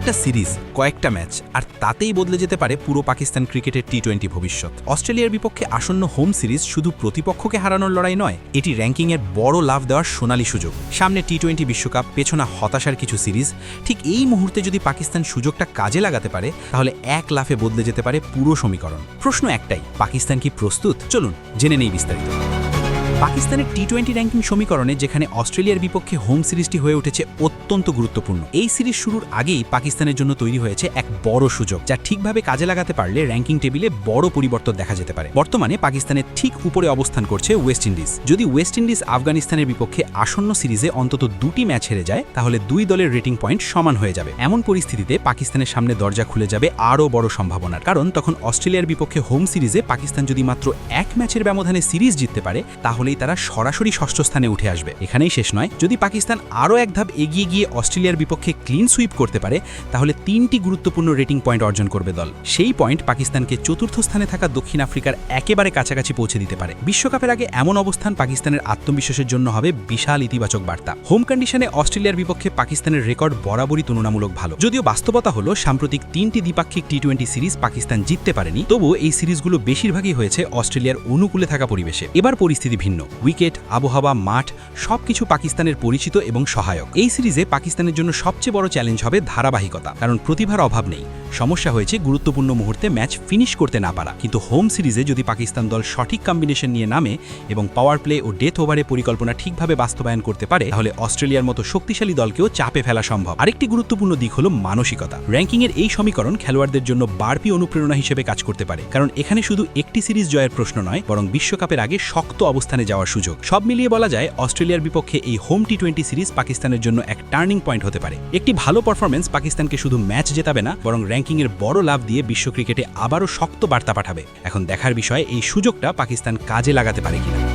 একটা সিরিজ, কয়েকটা ম্যাচ, আর তাতেই বদলে যেতে পারে পুরো পাকিস্তান ক্রিকেটের টি টোয়েন্টি ভবিষ্যৎ। অস্ট্রেলিয়ার বিপক্ষে আসন্ন হোম সিরিজ শুধু প্রতিপক্ষকে হারানোর লড়াই নয়, এটি র্যাঙ্কিংয়ের বড় লাভ দেওয়ার সোনালী সুযোগ। সামনে টি টোয়েন্টি বিশ্বকাপ, পেছনা হতাশার কিছু সিরিজ, ঠিক এই মুহূর্তে যদি পাকিস্তান সুযোগটা কাজে লাগাতে পারে, তাহলে এক লাফে বদলে যেতে পারে পুরো সমীকরণ। প্রশ্ন একটাই, পাকিস্তান কি প্রস্তুত? চলুন, জেনে নেই বিস্তারিত। পাকিস্তানের টি টোয়েন্টি র্যাঙ্কিং সমীকরণে যেখানে অস্ট্রেলিয়ার বিপক্ষে হোম সিরিজটি হয়ে উঠেছে অত্যন্ত গুরুত্বপূর্ণ। এই সিরিজ শুরুর আগেই পাকিস্তানের জন্য তৈরি হয়েছে এক বড় সুযোগ, যা ঠিকভাবে কাজে লাগাতে পারলে র্যাঙ্কিং টেবিলে বড় পরিবর্তন দেখা যেতে পারে। বর্তমানে পাকিস্তানের ঠিক উপরে অবস্থান করছে ওয়েস্ট ইন্ডিজ যদি ওয়েস্ট ইন্ডিজ আফগানিস্তানের বিপক্ষে আসন্ন সিরিজে অন্তত দুটি ম্যাচ হেরে যায়, তাহলে দুই দলের রেটিং পয়েন্ট সমান হয়ে যাবে। এমন পরিস্থিতিতে পাকিস্তানের সামনে দরজা খুলে যাবে আরও বড় সম্ভাবনার, কারণ তখন অস্ট্রেলিয়ার বিপক্ষে হোম সিরিজে পাকিস্তান যদি মাত্র এক ম্যাচের ব্যবধানে সিরিজ জিততে পারে তাহলেই তারা সরাসরি ষষ্ঠ স্থানে উঠে আসবে। এখানেই শেষ নয়। যদি পাকিস্তান আরও এক ধাপ এগিয়ে গিয়ে অস্ট্রেলিয়ার বিপক্ষে ক্লিন সুইপ করতে পারে, তাহলে তিনটি গুরুত্বপূর্ণ রেটিং পয়েন্ট অর্জন করবে দল। সেই পয়েন্ট পাকিস্তানকে চতুর্থ স্থানে থাকা দক্ষিণ আফ্রিকার একেবারে কাছাকাছি পৌঁছে দিতে পারে। বিশ্বকাপের আগে এমন অবস্থান পাকিস্তানের আত্মবিশ্বাসের জন্য হবে বিশাল ইতিবাচক বার্তা। হোম কন্ডিশনে অস্ট্রেলিয়ার বিপক্ষে পাকিস্তানের রেকর্ড বরাবরই তুলনামূলক ভালো। যদিও বাস্তবতা হলো, সাম্প্রতিক তিনটি দ্বিপাক্ষিক টি টোয়েন্টি সিরিজ পাকিস্তান জিততে পারেনি। তবুও এই সিরিজগুলো বেশিরভাগই হয়েছে অস্ট্রেলিয়ার অনুকূলে থাকা পরিবেশে। এবার পরিস্থিতি ভিন্ন। উইকেট, আবহাওয়া, মাঠ, সবকিছু পাকিস্তানের পরিচিত এবং সহায়ক। এই সিরিজে পাকিস্তানের জন্য সবচেয়ে বড় চ্যালেঞ্জ হবে ধারাবাহিকতা, কারণ প্রতিভার অভাব নেই। সমস্যা হয়েছে গুরুত্বপূর্ণ মুহূর্তে ম্যাচ ফিনিশ করতে না পারা। কিন্তু হোম সিরিজে যদি পাকিস্তান দল সঠিক কম্বিনেশন নিয়ে নামে এবং পাওয়ার প্লে ও ডেথ ওভারে পরিকল্পনা ঠিকভাবে বাস্তবায়ন করতে পারে, তাহলে অস্ট্রেলিয়ার মতো শক্তিশালী দলকেও চাপে ফেলা সম্ভব। আরেকটি গুরুত্বপূর্ণ দিক হল মানসিকতা। র্যাঙ্কিংয়ের এই সমীকরণ খেলোয়াড়দের জন্য বাড়তি অনুপ্রেরণা হিসেবে কাজ করতে পারে। কারণ এখানে শুধু একটি সিরিজ জয়ের প্রশ্ন নয়, বরং বিশ্বকাপের আগে শক্ত অবস্থানে যাওয়ার সুযোগ। সব মিলিয়ে বলা যায়, অস্ট্রেলিয়ার বিপক্ষে এই হোম টি টোয়েন্টি সিরিজ পাকিস্তানের জন্য এক টার্নিং পয়েন্ট হতে পারে। একটি ভালো পারফরমেন্স পাকিস্তানকে শুধু ম্যাচ জেতাবে না, বরং র্যাঙ্কিং এর বড় লাভ দিয়ে বিশ্ব ক্রিকেটে আবারও শক্ত বার্তা পাঠাবে। এখন দেখার বিষয়ে, এই সুযোগটা পাকিস্তান কাজে লাগাতে পারে কিনা।